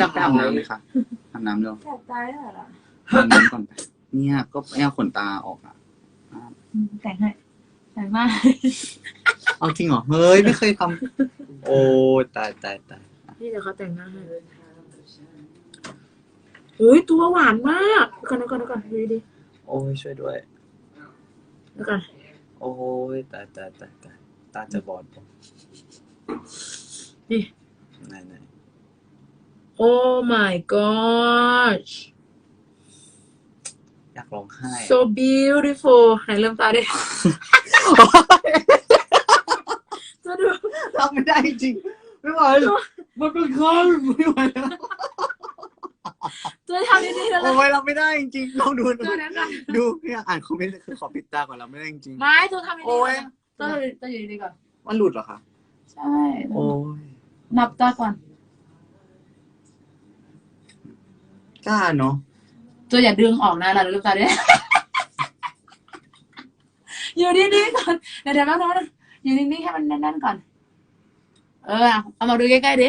จะไปอาบน้ำไหมคะอาบน้ำเร็วแสบตาได้เหรออาบน้ำก่อนไปเนี่ยก็ไม่เอาขนตาออกอะอืมแต่งให้แต่งหน้าเอาจริงเหรอเฮ้ยไม่เคยทำโอ้ยตายตายตายนี่เดี๋ยวเขาแต่งหน้าให้อุ้ยตัวหวานมากเดี๋ยวก่อนเดี๋ยวก่อนเดี๋ยวก่อนดูดิโอ้ยช่วยด้วยเดี๋ยวก่อนโอ้ยตายตายตายตายตาจะบอดผมนี่ไหนไหน โอ้ my gosh อยากร้องไห้ so beautiful ไหนเริ่มตาดิ จะดูรับไม่ได้จริง ไม่ไหวมันเป็นคนไม่ไหวแล้วจะทำดีๆแล้วโอ้ยรับไม่ได้จริงลองดูตัวนั้นก่อนดูเนี่ยอ่านคอมเมนต์คือขอปิดตาก่อนรับไม่ได้จริง ไม่ตัวทำดีๆโอ้ยตัวตัวอยู่ดีๆก่อน มันหลุดเหรอคะ ใช่ โอ้ยนับตาก่อน กล้าเนาะตัวอย่าดึงออกนะเราเริ่มตาดิอยู่ดีๆก่อนเดี๋ยวเดี๋ยวแป๊บนึงอยู่นิ่งๆให้มันแน่นๆก่อน เออเอามาดูใกล้ๆดิ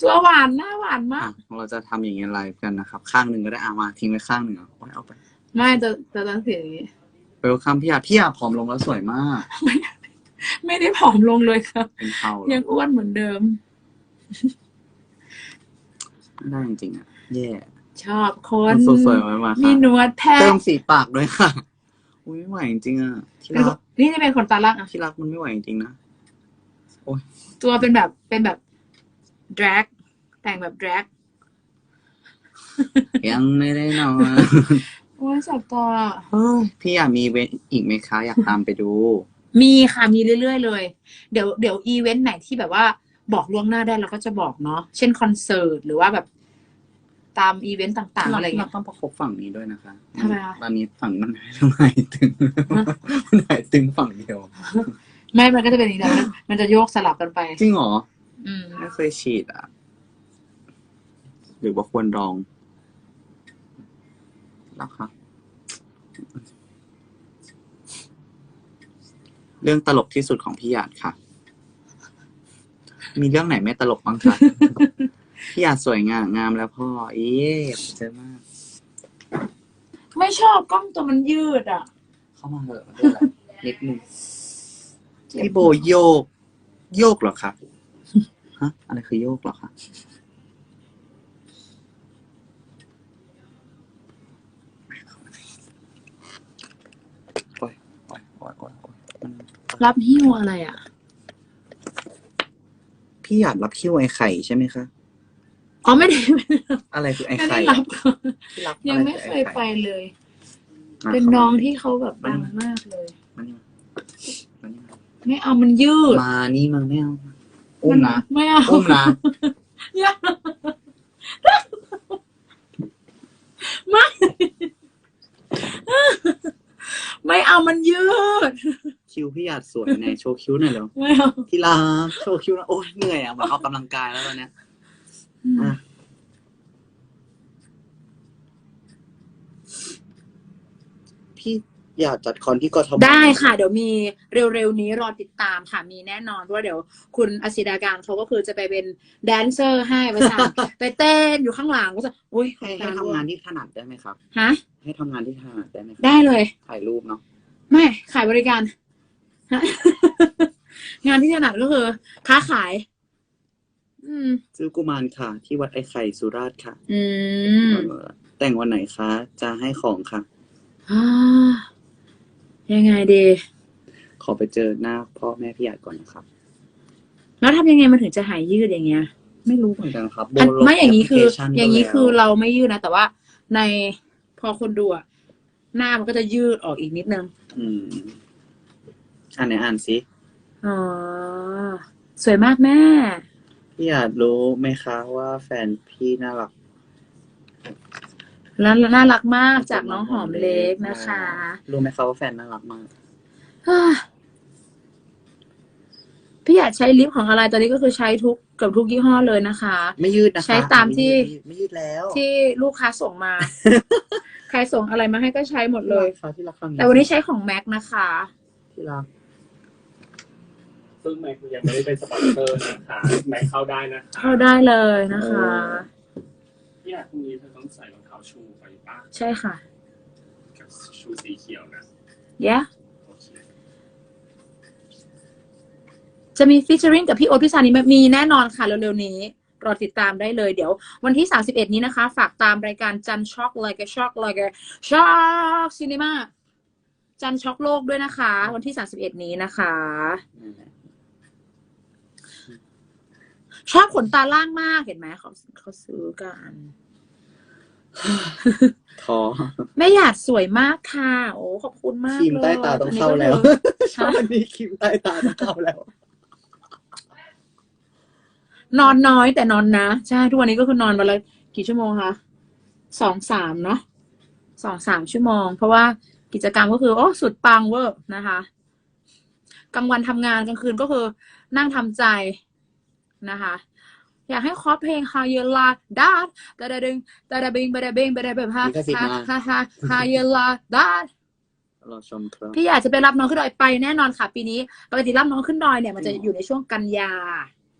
ตัวหวานหน้าหวานมาอะกเราจะทำอย่างเงี้ยไลฟ์กันนะครับ ข้างหนึ่งก็ได้อามาทิ้งไว้ข้างหนึ่งอะโอ้ยเอาไป ไม่ตัวตัวต้องเสียอย่างนี้เวลคัมพี่อาพี่อาผอมลงแล้วสวยมาก ไม่ได้ผอมลงเลยครับเป็นเขายังอ้วนเหมือนเดิม ไม่ได้จริงๆอะแย่ชอบคนมันสวยๆไว้มามีค่ะหนวดแท้เติมสีปากด้วยค่ะอุ้ยไม่ไหวจริงๆอะที่รักนี่จะเป็นคนตาลักอะที่รักมันไม่ไหวจริงๆนะตัวเป็นแบบเป็นแบบ drag แต่งแบบ drag ยังไม่ได้นอนโอ้ยสับตาเฮ้ยพี่อยากมีเวนต์อีกไหมคะ อยากตามไปดู มีค่ะมีเรื่อยๆ เลย เดี๋ยวเดี๋ยวอีเวนต์ไหนที่แบบว่าบอกล่วงหน้าได้เราก็จะบอกเนาะเช่นคอนเสิร์ตหรือว่าแบบตามอีเวนต์ต่างๆอะไรที่เงี้รัยกต้องประคบฝั่งนี้ด้วยนะคะทำไมคะ ตอนนี้ฝั่งนี้มันหายตึงมันหายตึงฝั่งเดียว ไม่มันก็จะเป็นอย่างนี้แหละมันมันจะโยกสลับกันไป จริงเหรอ อืม ไม่เคยฉีดอะ หรือว่าควรลองแล้วคะ เรื่องตลกที่สุดของพี่หยาดค่ะ มีเรื่องไหนไม่ตลกบ้างคะพี่หยาดสวยงามงามแล้วพ่อ เอ๊ะอยากเจอมาก ไม่ชอบกล้องตัวมันยืดอะ เข้ามาเถอะมาด้วยแหละนิดนึงพี่โบโยก โยกเหรอคะฮะอะไรคือโยกเหรอคะโอ้ยโอ้ยโอ้ยโอ้ยโอ้ยมัน รับหิ้วอะไรอะ พี่อยากรับคิวไอ้ไข่ใช่ไหมคะ อ๋อไม่ได้อะไรคือไอ้ไม่ได้ไข่รับ ที่รับยังอะรไม่อเคอ้ยข่ไปเลยมาเป็นข้าน้มาองที่เขาแบบดังมากเลยมานี่มานี่มาไม่เอามันยืดมานี่มาไม่เอาอุ้มนะไม่เอาอุ้มนะอย่าไม่ ไม่เอามันยืดคิว พี่หยาดสวยในโชว์คิวหน่อยเร็วไม่เอาที่รักโชว์คิวนะโอ้ยเหนื่อยอะเหมือนออกกำลังกายแล้วตอนเนี้ยอะพี่อยากจัดคอนที่กทมได้ค่ะ เดี๋ยวมีเร็วๆนี้รอติดตามค่ะมีแน่นอนเพราะว่าเดี๋ยวคุณอศิดาการเขาก็คือจะไปเป็นแดนเซอร์ให้ประสานไปเต้นอยู่ข้างหลังก็จะอุ้ยให้ให้ทำงานที่ถนัดได้ไหมครับ ฮะ ให้ทำงานที่ถนัดได้ไหมครับได้เลย ถ่ายรูปเนาะไม่ขายบริการฮะ งานที่ถนัดก็คือ ค้าขาย อืมซื้อกุมารค่ะ ที่วัดไอ้ไข่สุราษฎร์ค่ะอืมเออแต่งวันไหนคะ จะให้ของค่ะ อ่ายังไงดี ขอไปเจอหน้าพ่อแม่พี่หยาดก่อนนะครับ แล้วทำยังไงมันถึงจะหายยืดอย่างเงี้ย ไม่รู้เหมือนกันครับโบอันลงไม่อย่างนี้คือ แปพลิเคชันอย่างนี้ก็แล้วคือเราไม่ยืดนะ แต่ว่าในพอคนดูอะหน้ามันก็จะยืดออกอีกนิดนึงอืม อ่านไหนอ่านสิอ๋อ สวยมากแม่ พี่หยาดรู้ไหมคะว่าแฟนพี่น่ารัก แล้วน่ารักมากจากน้องหอมเล็กนะคะ รู้ไหมคะว่าแฟนน่ารักมากฮ่าพี่อยากใช้ลิปของอะไรตอนนี้ก็คือใช้ทุกเกับทุกยี่ห้อเลยนะคะ ไม่ยืดนะคะใช้ตามที่ไม่ยืดแล้ว ที่ลูกค้าส่งมา ใครส่งอะไรมาให้ก็ใช้หมดเลยที่รักค่ะที่รักฟังแต่วันนี้ใช้ของแม็กนะคะ ที่รัก ซึ่งแม็กยังไม่ได้เป็นสปอนเซอร์นะคะแม็กเข้าได้นะคะเข้าได้เลยนะคะ เนี่ยพรุ่งนี้เธอต้องใส่รองเท้าชูไปป้าใช่ค่ะกับชูสีเขียวนะ yeah โอเคจะมีฟีเจอริงกับพี่โอ๊ตพี่ซานีไหมมีแน่นอนค่ะเร็วๆนี้ รอติดตามได้เลยเดี๋ยว วันที่ 31 นี้นะคะ ฝากตามรายการจันช็อกเลยกับช็อกเลยกับช็อกซีนีมาจันช็อกโลกด้วยนะคะ วันที่ 31 นี้นะคะ ชอบขนตาล่างมากเห็นไหมเขาเขาซื้อกันท้อแม่หยาดสวยมากค่ะ โอ้ขอบคุณมากครีมเลยใต้ตาต้องเข้าแล้วอันนี้ก็คือชอบวันนี้ครีมใต้ตาต้องเข้าแล้ว นอนน้อยแต่นอนนะใช่ทุกวันนี้ก็คือนอนวันละกี่ชั่วโมงคะสองสามเนาะสองสามชั่วโมง เพราะว่ากิจกรรมก็คือ โอ้สุดปังเวอร์นะคะกลางวันทำงานกลางคืนก็คือ นั่งทำใจ นะคะ อยากให้คอเพลง How You Like That ดาดาดึงดาดาบิงบาดาบิงบาดาแบบฮะลิขสิทธิ์ฮะมาฮะฮะ How You Like That รอชมครับพี่อยากจะไปรับน้องขึ้นดอยไปแน่นอนค่ะ ปีนี้ปกติรับน้องขึ้นดอยเนี่ยมันจะอยู่ในช่วงกันยา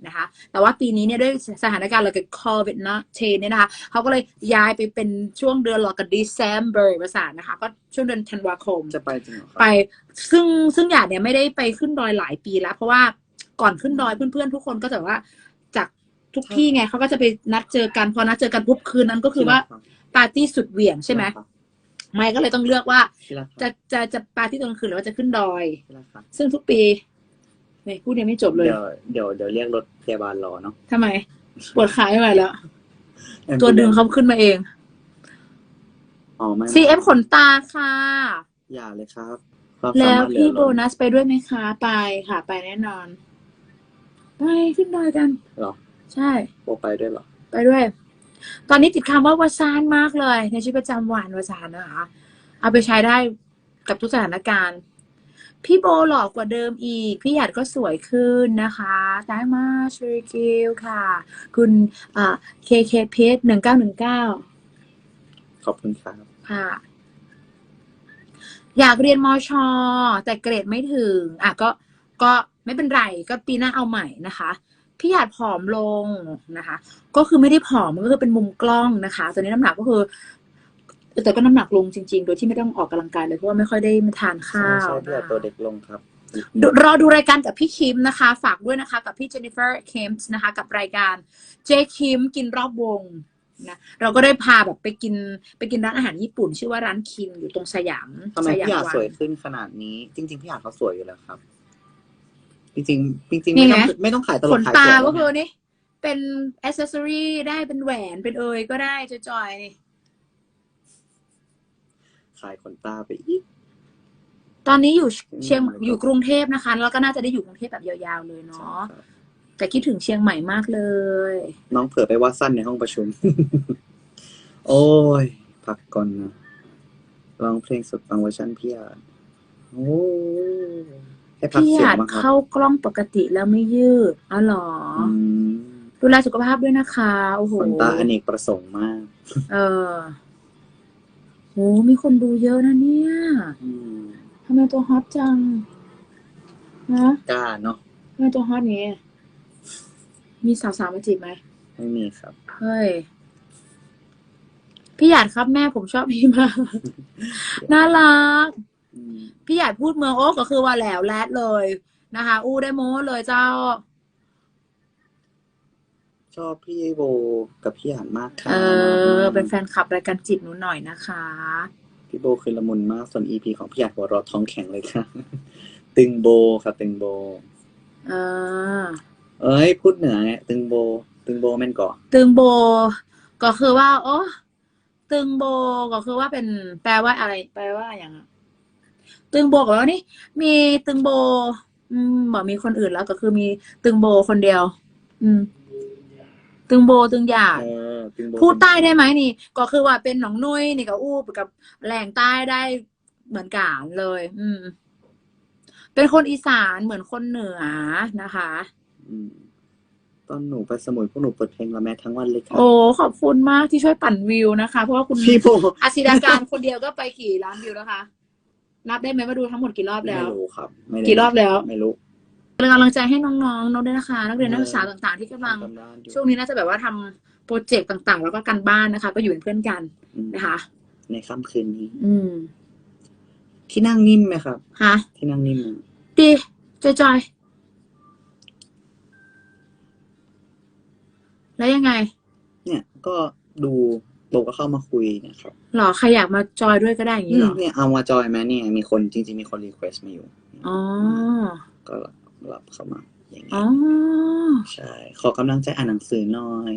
นะคะ แต่ว่าปีนี้เนี่ยด้วยสถานการณ์เราเกิดโควิดนะเทเนี่ยนะคะเขาก็เลยย้ายไปเป็นช่วงเดือนหลอกกับ December ภาษานะคะ ก็ช่วงเดือนธันวาคมจะไปจริงเหรอครับไปซึ่งซึ่งหยาดเนี่ยไม่ได้ไปขึ้นดอยหลายปีแล้ว เพราะว่า ก่อนขึ้นดอยเพื่อนๆทุกคนก็จะแบบว่า จากทุกที่ไงเขาก็จะไปนัดเจอกันพอนัดเจอกันปุ๊บคืนนั้นก็คือว่าปาร์ตี้สุดเหวี่ยงใช่ไหมไม่ก็เลยต้องเลือกว่าที่รักครับจะจะจะปาร์ตี้ตอนกลางคืนหรือว่าจะขึ้นดอยที่รักครับซึ่งทุกปีไม่พูดยังไม่จบเลยเดี๋ยวเดี๋ยวเดี๋ยวเรียกรถพยาบาลรอเนาะทำไมปวดขาไม่ไหวแล้ว ตัวดึงเขาขึ้นมาเองอ๋อไม่ CF ขนตาค่ะ อย่าเลยครับความสาแล้วมารถเหลืพี่อโบนัสไปด้วยไหมคะ ไปค่ะ ไปแน่นอน ไปขึ้นดอยกันเหรอ ใช่โบไปด้วยเหรอ ไปด้วย ตอนนี้ติดคำว่าวาซานมากเลย ในชีวิตประจำวันวาซานนะคะ เอาไปใช้ได้กับทุกสถานการณ์ พี่โบหล่อกว่าเดิมอีก พี่หยัดก็สวยขึ้นนะคะได้มาชริกิลค่ะ คุณอ่าเคเคเพชหนึ่งเก้าหนึ่งเก้าขอบคุณครับค่ะอยากเรียนมอชอแต่เกรดไม่ถึง อะก็ก็ ไม่เป็นไรก็ปีหน้าเอาใหม่นะคะพี่หยาดผอมลงนะคะ ก็คือไม่ได้ผอมมันก็คือเป็นมุมกล้องนะคะตอนนี้น้ำหนักก็คือแต่ก็น้ำหนักลงจริง ๆ โดยที่ไม่ต้องออกกำลังกายเลยเพราะว่าไม่ค่อยได้มาทานใช่ข้าวใช่พี่นะอาตัวเด็กลงครับดูรอดูรายการกับพี่คิมนะคะ ฝากด้วยนะคะกับพี่เจนนิเฟอร์คิมส์นะคะ กับรายการเจคิมกินรอบวงนะเราก็ได้พาแบบไปกินไปกินร้านอาหารญี่ปุ่น ชื่อว่าร้านคิมอยู่ตรงสยามทำไมสยามพี่อาจวัสวยขึ้นขนาดนี้ จริง ๆ พี่อาจเขาสวยอยู่แล้วครับ จริงๆจริงๆ นี่ไม่ไง ต้องไม่ต้องขายตลขกนขายตาสวยก็คือนี่ เป็นอ c เซสซอรีได้เป็นแหวนเป็นเอยก็ได้จอยๆนี่ขายขนตาไปอีก ตอนนี้อยู่เชียงอืม อยู่กรุงเทพนะคะ แล้วก็น่าจะได้อยู่กรุงเทพแบบยาวๆเลยเนาะครับแต่คิดถึงเชียงใหม่มากเลย น้องเผลอไปวาดสั้นในห้องประชุม โอ้ย พักก่อนนะร้องเพลงสดฟังเวอร์ชันพี่อาจโอ้ให้ พักพี่เสียงอาจบ้างครับเข้ากล้องปกติแล้วไม่ยืดอ๋อเหรอออืมดูแลสุขภาพด้วยนะคะ โอ้โหขนตาอเนกประสงค์มาก เออโหมีคนดูเยอะนะเนี่ยอืมทำไมตัวฮอตจังนะกล้าเนาะทำไมตัวฮอตอย่างงี้มีสาวๆมาจีบไหมไม่มีครับ เฮ้ย พี่หยาดครับแม่ผมชอบพี่มาก น่ารัก อืมพี่หยาดพูดเมืองโอ้ก็คือว่าแหล้วแรดเลยนะคะ อู้ได้โม้เลยเจ้า ชอบพี่โบกับพี่อาจมากค่ะเออ เป็นแฟนคลับรายการจีบหนูหน่อยนะคะ พี่โบคือละมุนมากส่วนอีพีของพี่อาจหัวเรอท้องแข็งเลยค่ะ ตึงโบค่ะ ตึงโบ เออ เอ้ย พูดเหนือไงตึงโบ ตึงโบแม่นก่อตึงโบ ก็คือว่า โอ้ตึงโบก็คือว่าเป็นแปลว่าอะไร แปลว่าอย่างอะ ตึงโบก็ว่านี่มีตึงโบ อืมบอกมีคนอื่นแล้วก็คือมีตึงโบคนเดียว อืม ตึงโบตึงหยาด เออตึงโบพูดใต้ได้ไหมนี่ ก็คือว่าเป็นหนองนุ้ยนี่กับอู้กับแหล่งใต้ได้เหมือนกันเลย อืม เป็นคนอีสานเหมือนคนเหนือนะคะ อืมตอนหนูไปสมุยพวกหนูเปิดเพลงละแม่ทั้งวันเลยค่ะโอ้ขอบคุณมากที่ช่วยปั่นวิวนะคะ เพราะว่าคุณพี่โบอาศิดาการคนเดียวก็ไปกี่ล้านวิวแล้วคะ นับได้ไหมว่าดูทั้งหมดกี่รอบไม่แล้ว รู้ครับไม่ได้กี่รอบแล้ว ไม่รู้เป็นกำลังใจให้น้องๆน้องด้วยนะคะ นักเรียนนักศึกษาต่างๆ ที่กำลัง ทำบ้านอยู่ช่วงนี้น่าจะแบบว่าทำโปรเจกต์ต่างๆ แล้วก็การบ้านนะคะ ก็อยู่เป็นเพื่อนกันอืมนะคะ ในค่ำคืนนี้ อืมที่นั่งนิ่มไหมครับ ฮะที่นั่งนิ่มไหมดีจอยๆแล้วยังไง เนี่ยก็ดู โตก็เข้ามาคุยเนะครับหรอใครอยากมาจอยด้วยก็ได้อย่างนี้หรอเนี่ยเอามาจอยไหมเนี่ยมีคนจริง ๆ มีคนรีเควสมาอยู่อ๋อก็รับรับเข้ามาอย่างอ๋เงี้อยใช่ขอกำลังใจอ่านหนังสือหน่อย